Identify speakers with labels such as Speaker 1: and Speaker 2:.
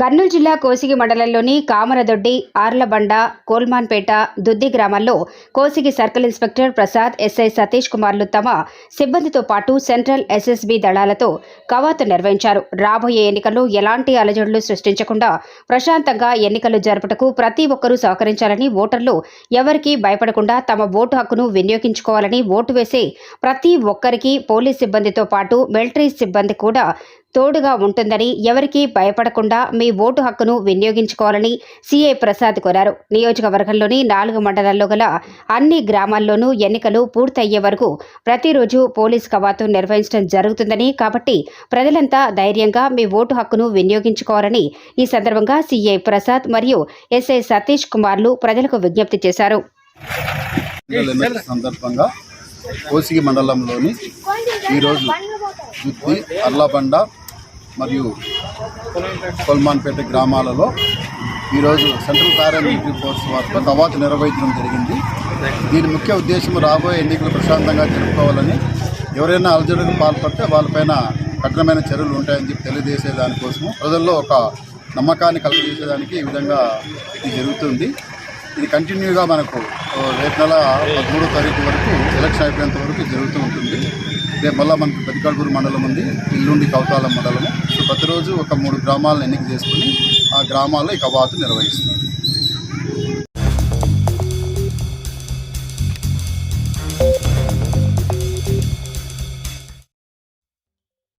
Speaker 1: కర్నూలు జిల్లా కోసిగి మండలంలోని కామరదొడ్డి ఆర్లబండ కోల్మాన్పేట దుద్ది గ్రామాల్లో Kosigi circle inspector Prasad SI Satish కుమార్లు తమ సిబ్బందితో పాటు సెంట్రల్ ఎస్ఎస్బి దళాలతో కవాతు నిర్వహించారు. రాబోయే ఎన్నికల్లో ఎలాంటి అలజడులు సృష్టించకుండా ప్రశాంతంగా ఎన్నికలు జరుపుటకు ప్రతి ఒక్కరూ సహకరించాలని ఓటర్లు ఎవరికీ భయపడకుండా తమ ఓటు హక్కును వినియోగించుకోవాలని ఓటు వేసే ప్రతి ఒక్కరికి పోలీస్ సిబ్బందితో పాటు మిలిటరీ సిబ్బంది కూడా తోడుగా ఉంటుందని ఎవరికీ భయపడకుండా మీ ఓటు హక్కును వినియోగించుకోవాలని సీఐ ప్రసాద్ కోరారు. నియోజకవర్గంలోని నాలుగు మండలాల్లో గల అన్ని గ్రామాల్లోనూ ఎన్నికలు పూర్తయ్యే వరకు ప్రతిరోజు పోలీస్ కవాతు నిర్వహించడం జరుగుతుందని కాబట్టి ప్రజలంతా ధైర్యంగా మీ ఓటు హక్కును వినియోగించుకోవాలని ఈ సందర్భంగా సీఐ ప్రసాద్ మరియు ఎస్ఐ సతీష్ కుమార్లు ప్రజలకు విజ్ఞప్తి చేశారు.
Speaker 2: సందర్భంగా కోసిగి మండలంలోని ఈరోజు జుత్తి మరియు కొల్మాన్పేట గ్రామాలలో ఈరోజు సెంట్రల్ పారామిలిటరీ ఫోర్స్ వారితో తవాత నిర్వహించడం జరిగింది. దీని ముఖ్య ఉద్దేశం రాబోయే ఎన్నికలు ప్రశాంతంగా జరుపుకోవాలని ఎవరైనా అలజడులకు పాల్పడితే వాళ్ళపైన కఠినమైన చర్యలు ఉంటాయని చెప్పి తెలియజేసే దానికోసము ప్రజల్లో ఒక నమ్మకాన్ని కలుగజేసేదానికి ఈ విధంగా ఇది జరుగుతుంది. ఇది కంటిన్యూగా మనకు రేపు నెల పదమూడో తారీఖు వరకు ఎలక్షన్ అయిపోయేంత వరకు జరుగుతూ ఉంటుంది. రేపు మళ్ళీ మనకు పెద్దకడుగురు మండలం ఉంది ఇల్లుండి కౌతాల మండలము. సో ప్రతిరోజు ఒక మూడు గ్రామాలను ఎన్నిక చేసుకుని ఆ గ్రామాల్లో ఈ కవాతు నిర్వహిస్తున్నారు